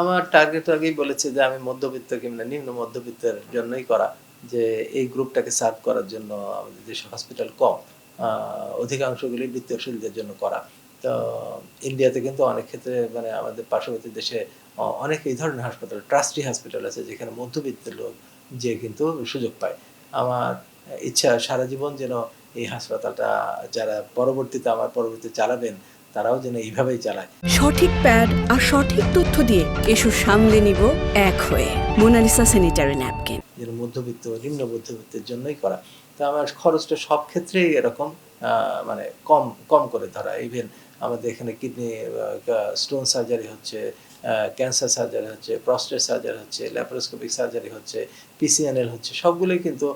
আমার টার্গেট আগেই বলেছে যে আমি মধ্যবিত্ত কিংবা নিম্ন মধ্যবিত্তের জন্যই করা, যে এই গ্রুপটাকে সার্ভ করার জন্য আমাদের দেশে হসপিটাল কম অধিকাংশগুলি বৃত্তশীলদের জন্য করা। তো ইন্ডিয়াতে কিন্তু অনেক ক্ষেত্রে মানে আমাদের পার্শ্ববর্তী দেশে অনেক এই ধরনের হাসপাতাল ট্রাস্টি হসপিটাল আছে যেখানে মধ্যবিত্ত লোক যে কিন্তু সুযোগ পায়। আমার ইচ্ছা সারা জীবন যেন এই হাসপাতালটা যারা পরবর্তীতে, আমার পরবর্তী চালাবেন তারাও যেন এইভাবেই চালায়। সঠিক প্যাড আর সঠিক তথ্য দিয়ে এসো সামলে নিব এক হয়ে মোনালিসা স্যানিটারি ন্যাপকিন। যেন মধ্যবিত্ত নিম্ন মধ্যবিত্তের জন্যই করা। তো আমার খরচটা সব ক্ষেত্রেই এরকম মানে কম কম করে ধরা। ইভেন আমাদের এখানে কিডনি স্টোন সার্জারি হচ্ছে ক্যান্সার সার্জারি হচ্ছে প্রস্টেট সার্জারি হচ্ছে ল্যাপারোস্কোপিক সার্জারি হচ্ছে পিসিএনএল হচ্ছে সবগুলোই কিন্তু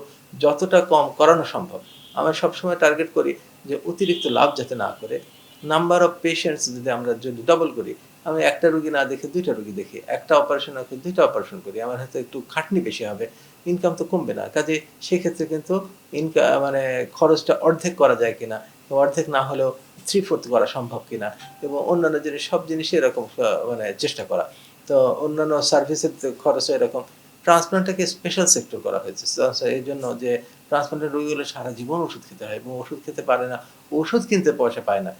যতটা কম করানো সম্ভব। আমরা সবসময় টার্গেট করি যে অতিরিক্ত লাভ যাতে না করে নাম্বার অফ পেশেন্টস যদি আমরা যদি ডবল করি, আমি একটা রুগী না দেখে দুইটা রুগী দেখি, একটা অপারেশন না দুইটা অপারেশন করি, আমার হয়তো একটু খাটনি বেশি হবে ইনকাম তো কমবে না। কাজে সেক্ষেত্রে কিন্তু ইনকা মানে খরচটা অর্ধেক করা যায় কিনা অর্ধেক না হলেও থ্রি ফোর্থ করা সম্ভব কিনা, এবং অন্যান্য জিনিস, সব জিনিসই এরকম মানে চেষ্টা করা। তো অন্যান্য সার্ভিসের খরচও এরকম। ট্রান্সপ্লান্টটাকে স্পেশাল সেক্টর করা হয়েছে। so এই জন্য যে ট্রান্সপ্লান্টের রোগীগুলো সারা জীবন ওষুধ খেতে হয়, এবং ওষুধ খেতে পারে না, ওষুধ কিনতে পয়সা পায় না।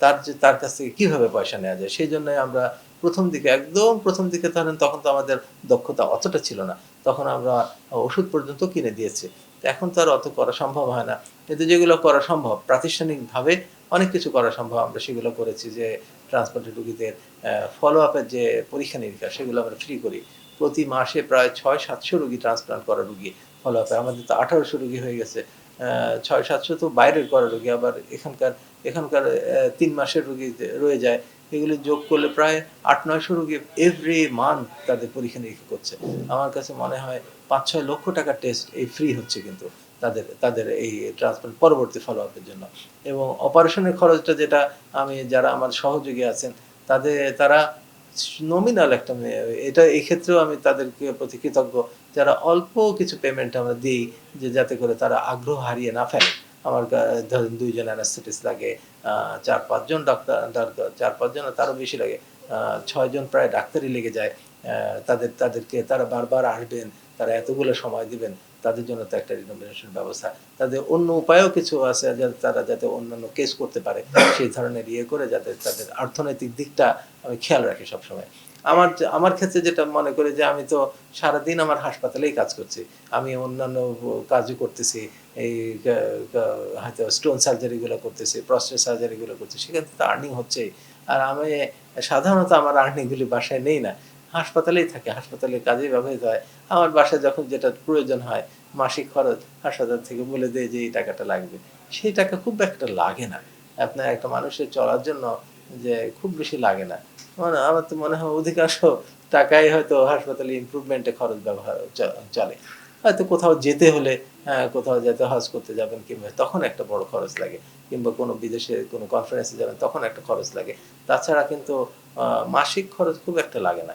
তার যে, তার কাছ থেকে কীভাবে পয়সা নেওয়া যায়? সেই জন্য আমরা প্রথম দিকে, একদম প্রথম দিকে ধরেন তখন তো আমাদের দক্ষতা অতটা ছিল না। তখন আমরা ওষুধ পর্যন্ত কিনে দিয়েছি। এখন তো আর অত করা সম্ভব হয় না। কিন্তু যেগুলো করা সম্ভব, প্রাতিষ্ঠানিকভাবে অনেক কিছু করা সম্ভব। আমরা সেগুলো করেছি যে ট্রান্সপ্লান্টেড রুগীদের ফলো আপের যে পরীক্ষা নিরীক্ষা, সেগুলো আমরা ফ্রি করি। প্রতি মাসে প্রায় ছয় সাতশো রুগী ট্রান্সপ্লান্ট করা রুগী ফলো আপে আমাদের তো আঠারোশো রুগী হয়ে গেছে। ছয় সাতশো তো বাইরের করা রুগী, আবার এখানকার এখানকার তিন মাসের রুগী রয়ে যায়, এগুলি যোগ করলে প্রায় আট নয়শো রুগী এভরি মান্থ তাদের পরীক্ষা নিরীক্ষা করছে। আমার কাছে মনে হয় পাঁচ, ছয় লক্ষ টাকার টেস্ট এই ফ্রি হচ্ছে কিন্তু তাদের তাদের এই ট্রান্সপ্লান্ট পরবর্তী ফলো আপের জন্য। এবং অপারেশনের খরচটা যেটা আমি, যারা আমার সহযোগী আছেন, তাদের, তারা নমিনাল একটা এটা এই ক্ষেত্রেও আমি তাদেরকে প্রতি কৃতজ্ঞ। যারা অল্প কিছু পেমেন্ট আমরা দিই, যে যাতে করে তারা আগ্রহ হারিয়ে না ফেলে। আমার ধরেন দুইজন অ্যানাস্থেটিস লাগে চার, পাঁচজন ডাক্তার ডাক্তার- চার, পাঁচজন তারও বেশি লাগে। ছয়জন প্রায় ডাক্তারই লেগে যায়। তাদের, তাদেরকে তারা বারবার আসবেন, তারা এতগুলো সময় দিবেন। তাদের জন্য তো একটা রিনোভেশন ব্যবস্থা। তাদের অন্য উপায়ও কিছু আছে যাতে তারা যাতে অন্যান্য কেস করতে পারে। সেই ধরনের ইয়ে করে যাতে তাদের অর্থনৈতিক দিকটা আমি খেয়াল রাখি সবসময়। আমার আমার ক্ষেত্রে যেটা মনে করি যে আমি তো সারাদিন আমার হাসপাতালেই কাজ করছি। আমি অন্যান্য কাজও করতেছি। এই হয়তো স্টোন সার্জারিগুলো করতেছি প্রস্টেট সার্জারিগুলো করতেছি। থেকে তো আর্নিং হচ্ছেই। আর আমি সাধারণত আমার আর্নিংগুলি বাসায় নেই না। হাসপাতালেই থাকে হাসপাতালের কাজেই ব্যবহৃত হয়। আমার বাসায় যখন যেটা প্রয়োজন হয় মাসিক খরচ হাসপাতাল থেকে বলে দেয় যে এই টাকাটা লাগবে। সেই টাকা খুব একটা লাগে না। আপনার একটা মানুষের চলার জন্য যে খুব বেশি লাগে না। মানে আমার তো মনে হয় অধিকাংশ টাকাই হয়তো হাসপাতালে ইমপ্রুভমেন্টে খরচ ব্যবহার চলে। হয়তো কোথাও যেতে হলে হ্যাঁ, কোথাও যেতে হজ করতে যাবেন কিংবা তখন একটা বড় খরচ লাগে। কিংবা কোনো বিদেশে কোনো কনফারেন্সে যাবেন তখন একটা খরচ লাগে। তাছাড়া কিন্তু মাসিক খরচ খুব একটা লাগে না।